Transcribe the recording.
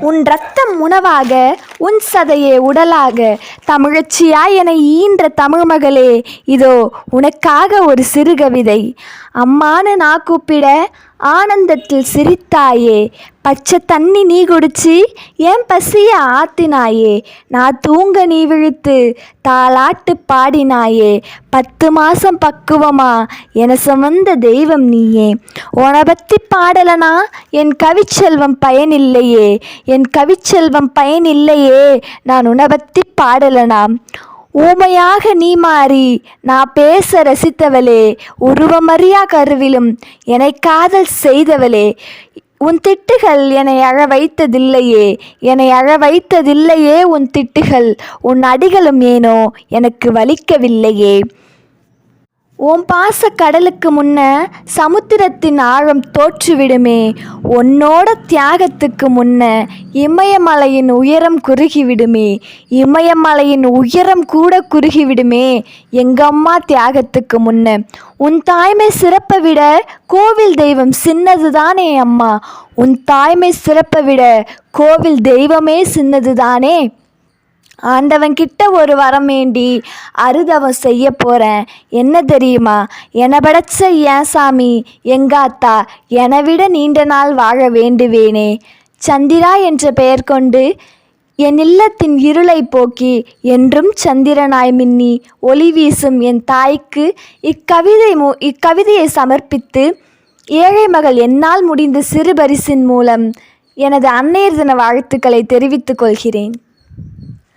உன் ரத்தம் உணவாக உன் சதையே உடலாக. தமிழச்சியாய் என ஈன்ற தமிழ் மகளே இதோ உனக்காக ஒரு சிறுகவிதை. அம்மானு நான் கூப்பிட ஆனந்தத்தில் சிரித்தாயே பச்சை தண்ணி நீ குடிச்சு ஏன் பசிய ஆத்தினாயே. நான் தூங்க நீ விழுத்து தாளாட்டு பாடினாயே. பத்து மாதம் பக்குவமா என சுமந்த தெய்வம் நீயே. உன பற்றி பாடலனா என் கவிச்செல்வம் பயனில்லையே. என் கவிச்செல்வம் பயனில்லையே நான் உன பற்றி பாடலனா ஊமையாக நீ மாறி நான் பேச ரசித்தவளே. உருவமறியா கருவிலும் என்னை காதல் செய்தவளே. உன் திட்டுகள் என்னை அழ வைத்ததில்லையே என்னை அழ வைத்ததில்லையே உன் திட்டுகள். உன் அடிகளும் ஏனோ எனக்கு வலிக்கவில்லையே. உன் பாச கடலுக்கு முன்ன சமுத்திரத்தின் ஆழம் தோற்றுவிடுமே. உன்னோட தியாகத்துக்கு முன்ன இமயமலையின் உயரம் குறுகிவிடுமே. இமயமலையின் உயரம் கூட குறுகிவிடுமே. எங்கம்மா தியாகத்துக்கு முன்ன. உன் தாய்மை சிறப்பை விட கோவில் தெய்வம் சின்னதுதானே அம்மா. உன் தாய்மை சிறப்பை விட கோவில் தெய்வமே சின்னதுதானே. ஆண்டவன் கிட்ட ஒரு வரம் வேண்டி அறுதவம் செய்ய போகிறேன் என்ன தெரியுமா? என படைச்ச ஏன் சாமி? எங்காத்தா என்னை விட நீண்ட நாள் வாழ வேண்டுவேனே. சந்திரா என்ற பெயர் கொண்டு என் இல்லத்தின் இருளை போக்கி என்றும் சந்திரனாய் மின்னி ஒளி வீசும் என் தாய்க்கு இக்கவிதை மு இக்கவிதையை சமர்ப்பித்து ஏழை மகள் என்னால் முடிந்த சிறு பரிசின் மூலம் எனது அன்னையர் தின வாழ்த்துக்களை தெரிவித்துக் கொள்கிறேன்.